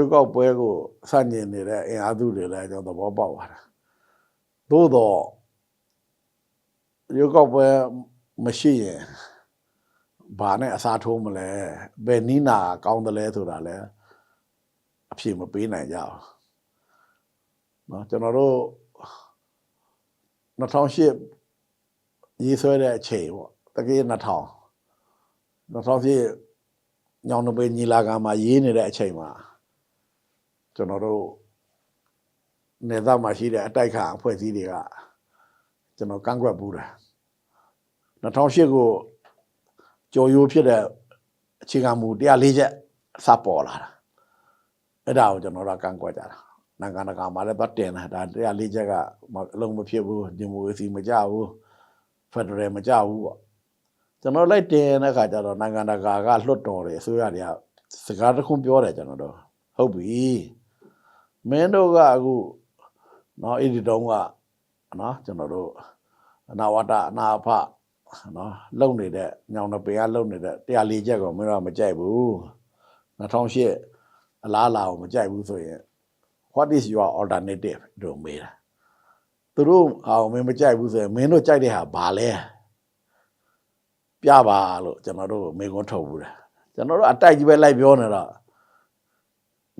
ရွေးကောက်ပွဲကိုစန့်ကျင်နေတဲ့အင်အားစုတွေလည်းကျွန်တော်သဘောပေါက်ပါတယ်သို့တော့ရွေးကောက်ပွဲမရှိရင်ဘာနဲ့အစားထိုးမလဲဘယ်နီးနာကောင်းတယ်လဲဆိုတာလည်းအဖြေမပေးနိုင်ကြဘူးเนาะကျွန်တော်တို့2008ရေးဆွဲတဲ့အချိန်ပေါ့တကယ်2000 2008ညောင်နပေညီလာခံမှာရေးနေတဲ့အချိန်မှာ ကျွန်တော်တို့နေသားမှာရှိတဲ့အတိုက်ခံအဖွဲ့အစည်းတွေကကျွန်တော်ကန့်ကွက်ဘူးတယ်2008ကိုကြော်ရိုးဖြစ်တဲ့အခြေခံမူ104ချက်စပေါ်လာတာအဲ့ဒါကိုကျွန်တော်တို့ကန့်ကွက်ကြတာနိုင်ငံတကာမှာလည်းတော့တင်တာဒါ104ချက်ကမအလုံးမဖြစ်ဘူးဒီမိုကရေစီမကြဘူးဖက်ဒရယ်မကြဘူးပေါ့ကျွန်တော်လိုက်တင်တဲ့ခါကျတော့နိုင်ငံတကာကလွတ်တော်တယ်အစိုးရတွေကစကားတစ်ခုပြောတယ်ကျွန်တော်တို့ဟုတ်ပြီ မင်းတို့ကအခုနော်အဲ့ဒီတုန်းကနော်ကျွန်တော်တို့အနာဝတအနာဖနော်လုံနေတဲ့ညောင်နှပင်ကလုံနေတဲ့တရားလေးချက်ကိုမင်းတို့ကမကြိုက်ဘူး2008အလားလာကိုမကြိုက်ဘူးဆိုရင် what is your alternative တို့မေးတာသူတို့အောင်မင်းမကြိုက်ဘူးဆိုရင်မင်းတို့ကြိုက်တဲ့ဟာဘာလဲပြပါလို့ကျွန်တော်တို့မေခွန်းထုတ်ဘူးတာကျွန်တော်တို့အတိုက်ကြီးပဲလိုက်ပြောနေတော့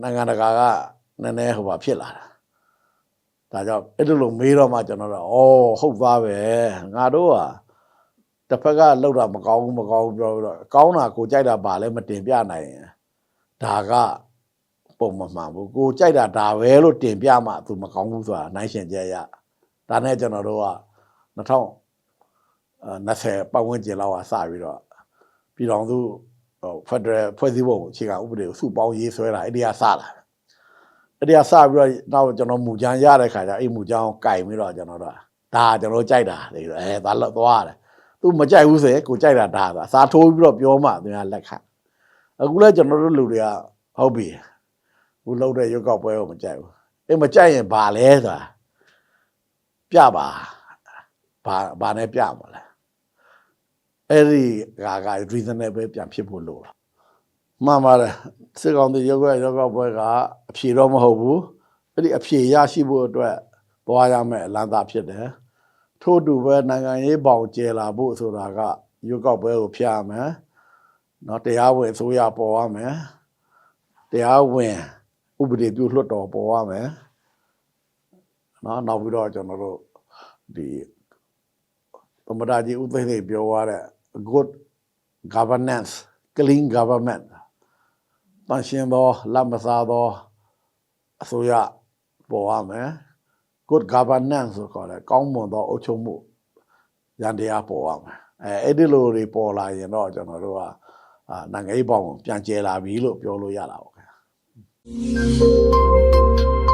နိုင်ငံတကာက နည်းနည်းဟိုပါဖြစ်လာတာဒါကြောင့်အဲ့လိုလိုမေးတော့မှကျွန်တော်တို့ဩဟုတ်သားပဲငါတို့ကတစ်ဖက်ကလောက်တာမကောင်းဘူးမကောင်းဘူးပြောပြီးတော့ကောင်းတာကိုကြိုက်တာပါလဲမတင်ပြနိုင်ရင်ဒါကပုံမမှန်ဘူးကိုကြိုက်တာဒါပဲလို့တင်ပြမှသူမကောင်းဘူးဆိုတာနိုင်ရှင်ကြရဒါနဲ့ကျွန်တော်တို့က2000 20ပတ်ဝန်းကျင်လောက်ကစပြီးတော့ပြည်တော်စုဖက်ဒရယ်ဖွဲ့စည်းပုံအခြေခံဥပဒေကိုစုပေါင်းရေးဆွဲတာအဲ့ဒီကစလာတယ် အဲ့ဒီကစပြီးတော့နောက်ကျွန်တော်မူကြမ်းရတဲ့ခါကျအဲ့မူကြမ်းကိုကင်ပြီးတော့ကျွန်တော်တို့ဒါကျွန်တော်ကြိုက်တာလေအဲဒါတော့သွားတယ်သူမကြိုက်ဘူးဆိုရင်ကိုကြိုက်တာဒါသာစာထိုးပြီးတော့ပြောမှသူကလက်ခံအခုလဲကျွန်တော်တို့လူတွေကဟုတ်ပြီဘူးလုံးတဲ့ရုပ်ောက်ပွဲကိုမကြိုက်ဘူးအဲ့မကြိုက်ရင်ဘာလဲဆိုတာပြပါဘာဘာနဲ့ပြမှာလဲအဲ့ဒီကက reasonable ပြန်ဖြစ်ဖို့လိုတာ မှန်ပါတယ်စစ်ကောင်စီရုပ်ရရုပ်ောက်ပွဲကအဖြေတော့မဟုတ်ဘူးအဲ့ဒီအဖြေရရှိဖို့အတွက်သွားရမယ့်အလံသာဖြစ်တယ်ထို့တူပဲနိုင်ငံရေးပေါင်ကျယ်လာဖို့ဆိုတာကရုပ်ောက်ပွဲကိုဖျက်ရမယ်နော်တရားဝင်အစိုးရပေါ်ရမယ်တရားဝင်ဥပဒေပြုလွှတ်တော်ပေါ်ရမယ်နော်နောက်ပြီးတော့ကျွန်တော်တို့ဒီသမ္မတကြီးဦးသိန်းသိန်းပြောသွားတဲ့ good governance clean government တန်ရှင်းသောလက်မစားသောအစိုးရပေါ်ရမယ် good governance ဆိုခေါ်တယ်ကောင်းမွန်သောအုပ်ချုပ်မှုရန်တရားပေါ်ရမယ်အဲအဲ့ဒီလိုတွေပေါ်လာရင်တော့ကျွန်တော်တို့ကအာနိုင်ငံရေးပေါင်းပြန်ကျဲလာပြီလို့ပြောလို့ရတာပေါ့ခင်ဗျာ